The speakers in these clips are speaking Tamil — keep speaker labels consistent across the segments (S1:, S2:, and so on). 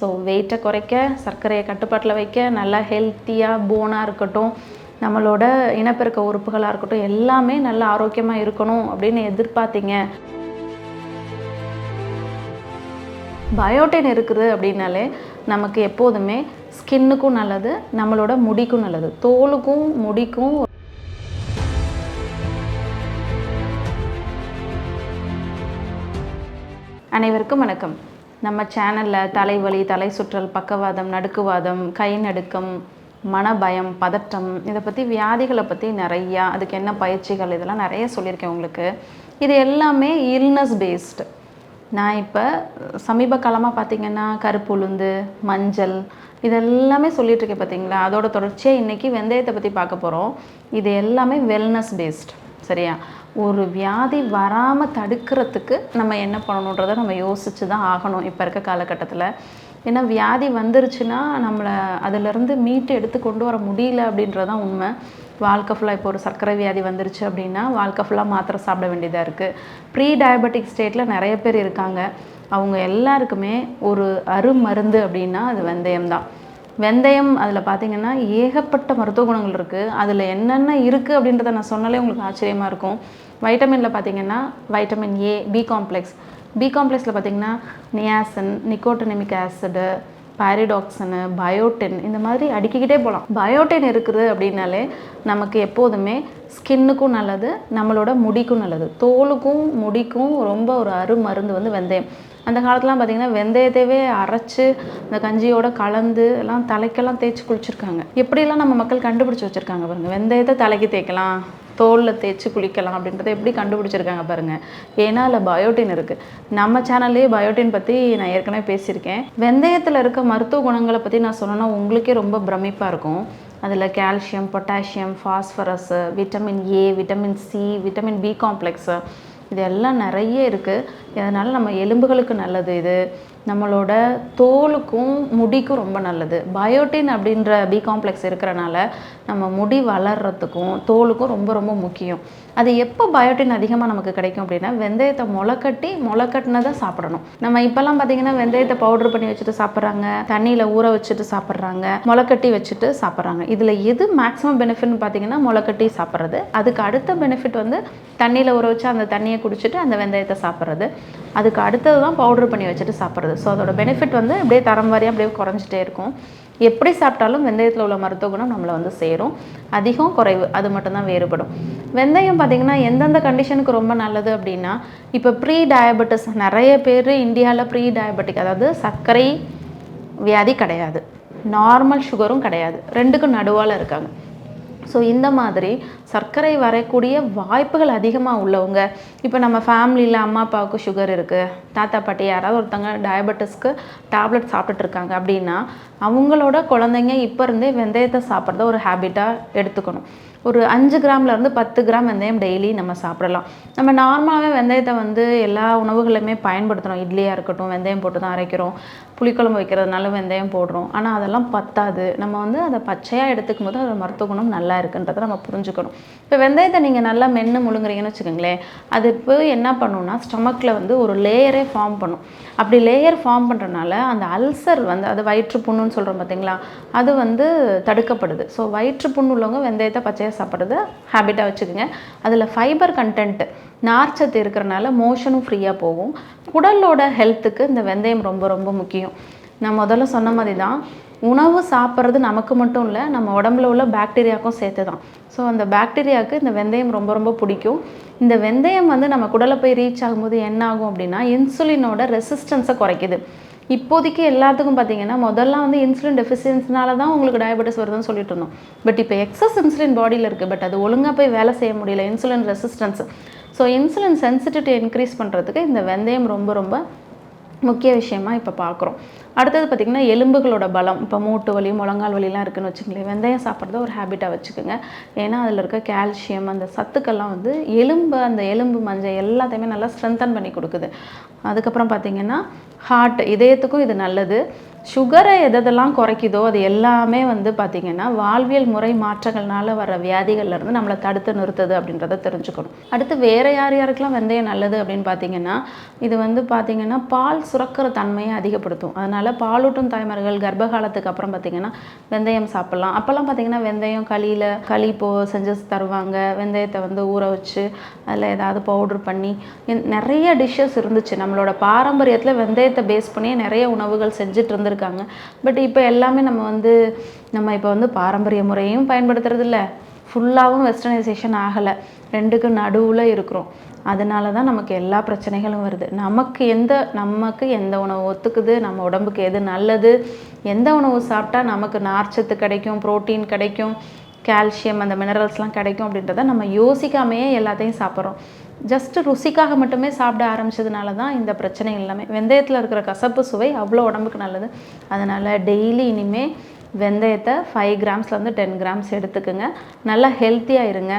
S1: ஸோ வெயிட்டை குறைக்க சர்க்கரையை கட்டுப்பாட்டில் வைக்க நல்லா ஹெல்த்தியாக போனாக இருக்கட்டும் நம்மளோட இனப்பெருக்க உறுப்புகளாக இருக்கட்டும் எல்லாமே நல்ல ஆரோக்கியமாக இருக்கணும் அப்படின்னு எதிர்பார்த்தீங்க. பயோட்டின் இருக்குது அப்படின்னாலே நமக்கு எப்போதுமே ஸ்கின்னுக்கும் நல்லது நம்மளோட முடிக்கும் நல்லது. தோலுக்கும் முடிக்கும். அனைவருக்கும் வணக்கம். நம்ம சேனலில் தலைவலி தலை சுற்றல் பக்கவாதம் நடுக்குவாதம் கை நடுக்கம் மனபயம் பதட்டம் இதை பற்றி வியாதிகளை பற்றி நிறையா அதுக்கு என்ன பயிற்சிகள் இதெல்லாம் நிறைய சொல்லியிருக்கேன் உங்களுக்கு. இது எல்லாமே இல்னஸ் பேஸ்டு நான் இப்போ சமீப காலமாக பார்த்தீங்கன்னா கருப்பு உளுந்து மஞ்சள் இதெல்லாமே சொல்லிகிட்ருக்கேன் பார்த்தீங்களா அதோட தொடர்ச்சியாக இன்றைக்கி வெந்தயத்தை பற்றி பார்க்க போகிறோம் இது எல்லாமே வெல்னஸ் பேஸ்டு சரியா? ஒரு வியாதி வராமல் தடுக்கிறதுக்கு நம்ம என்ன பண்ணணுன்றதை நம்ம யோசித்து தான் ஆகணும் இப்போ இருக்க காலகட்டத்தில். ஏன்னா வியாதி வந்துருச்சுன்னா நம்மளை அதிலிருந்து மீட்டு எடுத்து கொண்டு வர முடியல அப்படின்றதான் உண்மை. வாழ்க்கை ஃபுல்லாக இப்போ ஒரு சர்க்கரை வியாதி வந்துருச்சு அப்படின்னா வாழ்க்கை ஃபுல்லாக மாத்திரை சாப்பிட வேண்டியதாக இருக்குது ப்ரீ டயபெட்டிக் ஸ்டேட்டில் நிறைய பேர் இருக்காங்க. அவங்க எல்லாருக்குமே ஒரு அருமருந்து அப்படின்னா அது வெந்தயம் தான் வெந்தயம் அதில் பார்த்தீங்கன்னா ஏகப்பட்ட மருத்துவ குணங்கள் இருக்குது அதில் என்னென்ன இருக்குது அப்படின்றத நான் சொன்னாலே உங்களுக்கு ஆச்சரியமாக இருக்கும். வைட்டமினில் பார்த்தீங்கன்னா vitamin A B complex B காம்ப்ளெக்ஸில் பார்த்தீங்கன்னா நியாசன் நிக்கோட்டனிமிக் ஆசிடு பாரிடாக்சனு பயோட்டின் இந்த மாதிரி அடுக்கிக்கிட்டே போகலாம் பயோட்டின் இருக்குது அப்படின்னாலே நமக்கு எப்போதுமே ஸ்கின்னுக்கும் நல்லது நம்மளோட முடிக்கும் நல்லது. தோலுக்கும் முடிக்கும் ரொம்ப ஒரு அருமருந்து வந்து வெந்தயம். அந்த காலத்துலாம் பார்த்திங்கன்னா வெந்தயத்தையே அரைச்சி இந்த கஞ்சியோட கலந்து எல்லாம் தலைக்கெல்லாம் தேய்ச்சி குளிச்சிருக்காங்க. எப்படியெல்லாம் நம்ம மக்கள் கண்டுபிடிச்சி வச்சுருக்காங்க பாருங்கள் வெந்தயத்தை தலைக்கு தேய்க்கலாம். தோலில் தேய்ச்சி குளிக்கலாம் அப்படின்றத எப்படி கண்டுபிடிச்சிருக்காங்க பாருங்கள் ஏன்னா அதில் பயோட்டின் இருக்குது நம்ம சேனல்லே பயோட்டின் பற்றி நான் ஏற்கனவே பேசியிருக்கேன். வெந்தயத்தில் இருக்க மருத்துவ குணங்களை பற்றி நான் சொன்னேன்னா உங்களுக்கே ரொம்ப பிரமிப்பாக இருக்கும். அதில் calcium potassium phosphorus vitamin A vitamin C vitamin B complex இது எல்லாம் நிறைய இருக்குது இதனால் நம்ம எலும்புகளுக்கு நல்லது இது. நம்மளோட தோலுக்கும் முடிக்கும் ரொம்ப நல்லது. பயோட்டின் அப்படின்ற பி காம்ப்ளெக்ஸ் இருக்கிறனால நம்ம முடி வளர்கிறதுக்கும் தோலுக்கும் ரொம்ப ரொம்ப முக்கியம். அது எப்போ பயோட்டின் அதிகமாக நமக்கு கிடைக்கும் அப்படின்னா வெந்தயத்தை முளைக்கட்டி முளைக்கட்டினதை சாப்பிடணும். நம்ம இப்போல்லாம் பார்த்தீங்கன்னா வெந்தயத்தை பவுடர் பண்ணி வச்சுட்டு சாப்பிட்றாங்க தண்ணியில் ஊற வச்சுட்டு சாப்பிட்றாங்க முளைக்கட்டி வச்சுட்டு சாப்பிட்றாங்க. இதில் எது மேக்ஸிமம் பெனிஃபிட்னு பார்த்தீங்கன்னா முளைக்கட்டி சாப்பிட்றது. அதுக்கு அடுத்த பெனிஃபிட் வந்து தண்ணியில் ஊற வச்சு அந்த தண்ணியை குடிச்சிட்டு அந்த வெந்தயத்தை சாப்பிட்றது. அதுக்கு அடுத்தது தான் பவுடர் பண்ணி வச்சுட்டு சாப்பிட்றது. ஸோ அதோட பெனிஃபிட் வந்து அப்படியே தரம் வாரியாக அப்படியே குறைஞ்சிட்டே இருக்கும். எப்படி சாப்பிட்டாலும் வெந்தயத்தில் உள்ள மருத்துவ குணம் நம்மளை வந்து சேரும். அதிகம் குறைவு. அது மட்டும்தான் வேறுபடும். வெந்தயம் பார்த்திங்கன்னா எந்தெந்த கண்டிஷனுக்கு ரொம்ப நல்லது அப்படின்னா இப்போ ப்ரீ டயபெட்டிஸ் நிறைய பேர் இந்தியாவில் ப்ரீ டயபெட்டிக் அதாவது சர்க்கரை வியாதி கிடையாது. நார்மல் சுகரும் கிடையாது. ரெண்டுக்கும் நடுவால் இருக்காங்க. ஸோ இந்த மாதிரி சர்க்கரை வரக்கூடிய வாய்ப்புகள் அதிகமாக உள்ளவங்க இப்போ நம்ம ஃபேமிலியில் அம்மா அப்பாவுக்கு சுகர் இருக்குது தாத்தா பாட்டி யாராவது ஒருத்தவங்க டயபெட்டிஸ்க்கு டேப்லெட் சாப்பிட்டுட்டு இருக்காங்க அப்படின்னா அவங்களோட குழந்தைங்க இப்போ இருந்தே வெந்தயத்தை சாப்பிட்றத ஒரு ஹேபிட்டாக எடுத்துக்கணும். ஒரு அஞ்சு கிராம்லேருந்து பத்து கிராம் வெந்தயம் டெய்லி நம்ம சாப்பிடலாம். நம்ம நார்மலாகவே வெந்தயத்தை வந்து எல்லா உணவுகளுமே பயன்படுத்துகிறோம் இட்லியாக இருக்கட்டும் வெந்தயம் போட்டு தான் அரைக்கிறோம். புளிக்குழம்பு வைக்கிறதுனால வெந்தயம் போடுறோம். ஆனால் அதெல்லாம் பத்தாது. நம்ம வந்து அதை பச்சையாக எடுத்துக்கும் போது அதோட மருத்துவ குணம் நல்லா இருக்குன்றதை நம்ம புரிஞ்சுக்கணும். இப்போ வெந்தயத்தை நீங்கள் நல்லா மென்று முழுங்குறீங்கன்னு வச்சுக்கோங்களேன் அது இப்போ என்ன பண்ணுன்னா ஸ்டமக்கில் வந்து ஒரு லேயரே ஃபார்ம் பண்ணும். அப்படி லேயர் ஃபார்ம் பண்ணுறனால அந்த அல்சர் வந்து அது வயிற்று புண்ணுன்னு சொல்கிறோம் பார்த்தீங்களா அது வந்து தடுக்கப்படுது. ஸோ வயிற்று புண்ணு உள்ளவங்க வெந்தயத்தை பச்சையாக சாப்பிட்றது ஹேபிட்டாக வச்சுக்கோங்க. அதில் ஃபைபர் கண்டென்ட்டு நார்ச்சத்து இருக்கிறனால மோஷனும் ஃப்ரீயாக போகும். குடலோட ஹெல்த்துக்கு இந்த வெந்தயம் ரொம்ப ரொம்ப முக்கியம். நான் முதல்ல சொன்ன மாதிரி தான் உணவு சாப்பிட்றது நமக்கு மட்டும் இல்லை நம்ம உடம்புல உள்ள பாக்டீரியாவுக்கும் சேர்த்து தான் ஸோ அந்த பாக்டீரியாவுக்கு இந்த வெந்தயம் ரொம்ப ரொம்ப பிடிக்கும். இந்த வெந்தயம் வந்து நம்ம குடலை போய் ரீச் ஆகும்போது என்ன ஆகும் அப்படின்னா இன்சுலினோட ரெசிஸ்டன்ஸை குறைக்குது. இப்போதைக்கு எல்லாத்துக்கும் பார்த்தீங்கன்னா முதல்ல வந்து இன்சுலின் டெஃபிஷியன்ஸ்னால தான் உங்களுக்கு டயபெட்டிஸ் வருதுன்னு சொல்லிட்டு இருந்தோம். பட் இப்போ எக்ஸஸ் இன்சுலின் பாடியில் இருக்குது பட் அது ஒழுங்காக போய் வேலை செய்ய முடியல insulin resistance so insulin sensitivity increase பண்ணுறதுக்கு இந்த வெந்தயம் ரொம்ப ரொம்ப முக்கிய விஷயமா இப்போ பார்க்குறோம் அடுத்தது பார்த்திங்கன்னா எலும்புகளோட பலம். இப்போ மூட்டு வலி முழங்கால் வலிலாம் இருக்குன்னு வச்சுங்களேன் வெந்தயம் சாப்பிட்றத ஒரு ஹேபிட்டாக வச்சுக்கோங்க. ஏன்னா அதில் இருக்க கால்சியம் அந்த சத்துக்கள்லாம் வந்து எலும்பு அந்த எலும்பு மஞ்சள் எல்லாத்தையுமே நல்லா ஸ்ட்ரென்தன் பண்ணி கொடுக்குது. அதுக்கப்புறம் பார்த்திங்கன்னா ஹார்ட் இதயத்துக்கும் இது நல்லது. சுகரை எதெல்லாம் குறைக்குதோ அது எல்லாமே வந்து பார்த்திங்கன்னா வாழ்வியல் முறை மாற்றங்கள்னால வர வியாதிகள்லேருந்து நம்மளை தடுத்து நிறுத்துது அப்படின்றத தெரிஞ்சுக்கணும். அடுத்து வேறு யார் யாருக்கெல்லாம் வெந்தயம் நல்லது அப்படின்னு பார்த்தீங்கன்னா இது வந்து பார்த்திங்கன்னா பால் சுரக்கிற தன்மையை அதிகப்படுத்தும். அதனால் பாலூட்டும் தாய்மார்கள் கர்ப்ப காலத்துக்கு அப்புறம் பார்த்திங்கன்னா வெந்தயம் சாப்பிட்லாம். அப்போல்லாம் பார்த்திங்கன்னா வெந்தயம் களியில் களி போ செஞ்சு தருவாங்க. வெந்தயத்தை வந்து ஊற வச்சு அதில் ஏதாவது பவுடர் பண்ணி நிறைய டிஷ்ஷஸ் இருந்துச்சு. நம்மளோட பாரம்பரியத்தில் வெந்தயத்தை பேஸ் பண்ணி நிறைய உணவுகள் செஞ்சுட்டு வந்திருக்காங்க. பட் இப்போ எல்லாமே நம்ம வந்து நம்ம இப்போ வந்து பாரம்பரிய முறையும் பயன்படுத்துறது இல்லை ஃபுல்லாகவும் வெஸ்டர்னைசேஷன் ஆகலை. ரெண்டுக்கும் நடுவில் இருக்கிறோம். அதனால தான் நமக்கு எல்லா பிரச்சனைகளும் வருது. நமக்கு எந்த நமக்கு எந்த உணவு ஒத்துக்குது நம்ம உடம்புக்கு எது நல்லது எந்த உணவு சாப்பிட்டா நமக்கு நார்ச்சத்து கிடைக்கும் புரோட்டீன் கிடைக்கும் கால்சியம் அந்த மினரல்ஸ்லாம் கிடைக்கும் அப்படின்றத நம்ம யோசிக்காமையே எல்லாத்தையும் சாப்பிட்றோம். ஜஸ்ட் ருசிக்காக மட்டுமே சாப்பிட ஆரம்பிச்சதுனால தான் இந்த பிரச்சனை எல்லாமே. வெந்தயத்தில் இருக்கிற கசப்பு சுவை அவ்வளோ உடம்புக்கு நல்லது. அதனால் டெய்லி இனிமே வெந்தயத்தை ஃபைவ் கிராம்ஸ்லேருந்து டென் கிராம்ஸ் எடுத்துக்கோங்க. நல்லா ஹெல்த்தியாக இருங்க.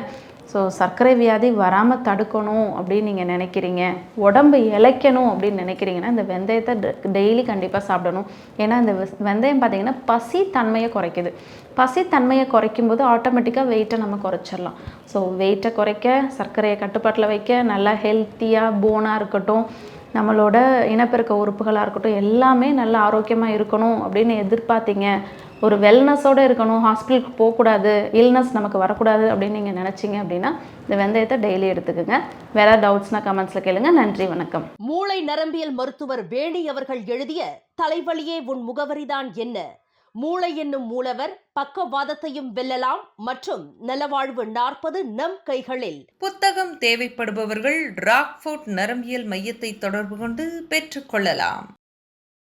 S1: ஸோ சர்க்கரை வியாதி வராமல் தடுக்கணும் அப்படின்னு நீங்கள் நினைக்கிறீங்க. உடம்பு இளைக்கணும் அப்படின்னு நினைக்கிறீங்கன்னா இந்த வெந்தயத்தை டெய்லி கண்டிப்பாக சாப்பிடணும். ஏன்னா இந்த வெந்தயம் பார்த்தீங்கன்னா பசி தன்மையை குறைக்குது. பசி தன்மையை குறைக்கும் போது ஆட்டோமேட்டிக்காக வெயிட்டை நம்ம குறைச்சிடலாம். ஸோ வெயிட்டை குறைக்க சர்க்கரையை கட்டுப்பாட்டில் வைக்க நல்லா ஹெல்த்தியாக போனாக இருக்கட்டும் நம்மளோட இனப்பெருக்க உறுப்புகளாக இருக்கட்டும் எல்லாமே நல்ல ஆரோக்கியமாக இருக்கணும் அப்படின்னு எதிர்பார்த்தீங்க ஒரு வெல்னஸோடு இருக்கணும் ஹாஸ்பிட்டலுக்கு போகக்கூடாது இல்னஸ் நமக்கு வரக்கூடாது அப்படின்னு நீங்கள் நினச்சிங்க அப்படின்னா இந்த வெந்தயத்தை டெய்லி எடுத்துக்கோங்க. வேறு டவுட்ஸ்னால் கமெண்ட்ஸில் கேளுங்க. நன்றி வணக்கம்.
S2: மூளை நரம்பியல் மருத்துவர் வேணி அவர்கள் எழுதிய தலைவலியே உன் முகவரிதான் என்ன? மூளை என்னும் மூலவர் பக்கவாதத்தையும் வெல்லலாம் மற்றும் நலவாழ்வு நாற்பது நம் கைகளில்.
S3: புத்தகம் தேவைப்படுபவர்கள் ராக்ஃபோர்ட் நரம்பியல் மையத்தை தொடர்பு கொண்டு பெற்றுக்கொள்ளலாம்